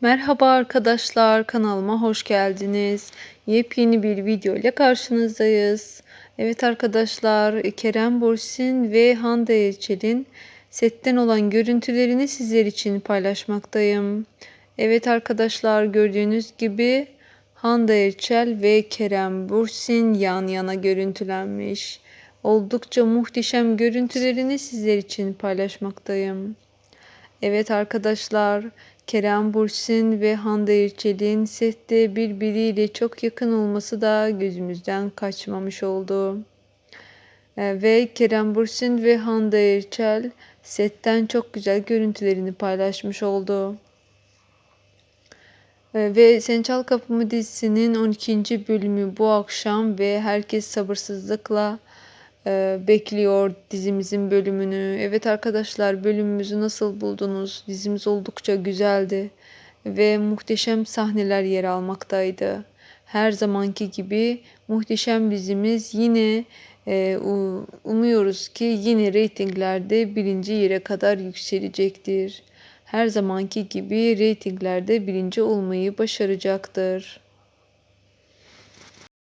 Merhaba arkadaşlar, kanalıma hoş geldiniz. Yepyeni bir video ile karşınızdayız. Evet arkadaşlar, Kerem Bürsin ve Hande Erçel'in setten olan görüntülerini sizler için paylaşmaktayım. Evet arkadaşlar, gördüğünüz gibi Hande Erçel ve Kerem Bürsin yan yana görüntülenmiş. Oldukça muhteşem görüntülerini sizler için paylaşmaktayım. Evet arkadaşlar, Kerem Bürsin ve Hande Erçel'in sette birbiriyle çok yakın olması da gözümüzden kaçmamış oldu. Ee, Ve Kerem Bürsin ve Hande Erçel setten çok güzel görüntülerini paylaşmış oldu. Ee, Ve Sen Çal Kapımı dizisinin 12. bölümü bu akşam ve herkes sabırsızlıkla bekliyor dizimizin bölümünü. Evet arkadaşlar bölümümüzü nasıl buldunuz? Dizimiz oldukça güzeldi ve muhteşem sahneler yer almaktaydı. Her zamanki gibi muhteşem dizimiz yine e, umuyoruz ki yine reytinglerde birinci yere kadar yükselecektir. Her zamanki gibi reytinglerde birinci olmayı başaracaktır.